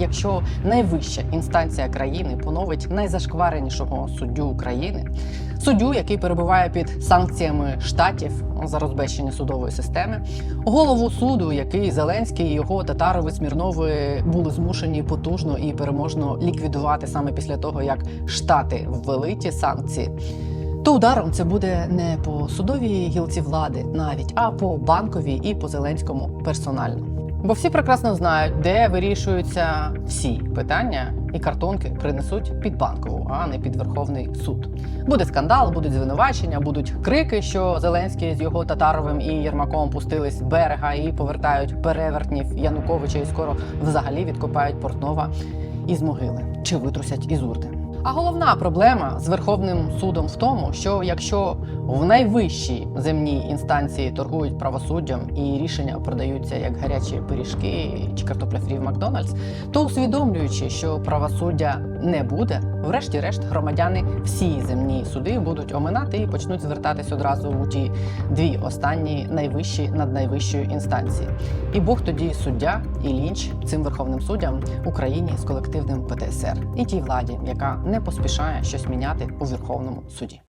Якщо найвища інстанція країни поновить найзашкваренішого суддю України, суддю, який перебуває під санкціями штатів за розбещення судової системи, голову суду, який Зеленський і його татарови Смірнови були змушені потужно і переможно ліквідувати саме після того, як штати ввели ті санкції. То ударом це буде не по судовій гілці влади навіть, а по банковій і по Зеленському персонально. Бо всі прекрасно знають, де вирішуються всі питання, і картонки принесуть під банкову, а не під Верховний суд. Буде скандал, будуть звинувачення, будуть крики, що Зеленський з його татаровим і Єрмаком пустились з берега і повертають перевертнів Януковича, і скоро взагалі відкопають Портнова із могили чи витрусять із урти. А головна проблема з Верховним судом в тому, що якщо в найвищій земній інстанції торгують правосуддям і рішення продаються як гарячі пиріжки чи картопля фрі в Макдональдс, то усвідомлюючи, що правосуддя не буде, врешті-решт громадяни всі земні суди будуть оминати і почнуть звертатись одразу у ті дві останні найвищі над найвищою інстанції. І Бог тоді суддя і лінч цим верховним суддям Україні з колективним ПТСР і тій владі, яка не поспішає щось міняти у Верховному суді.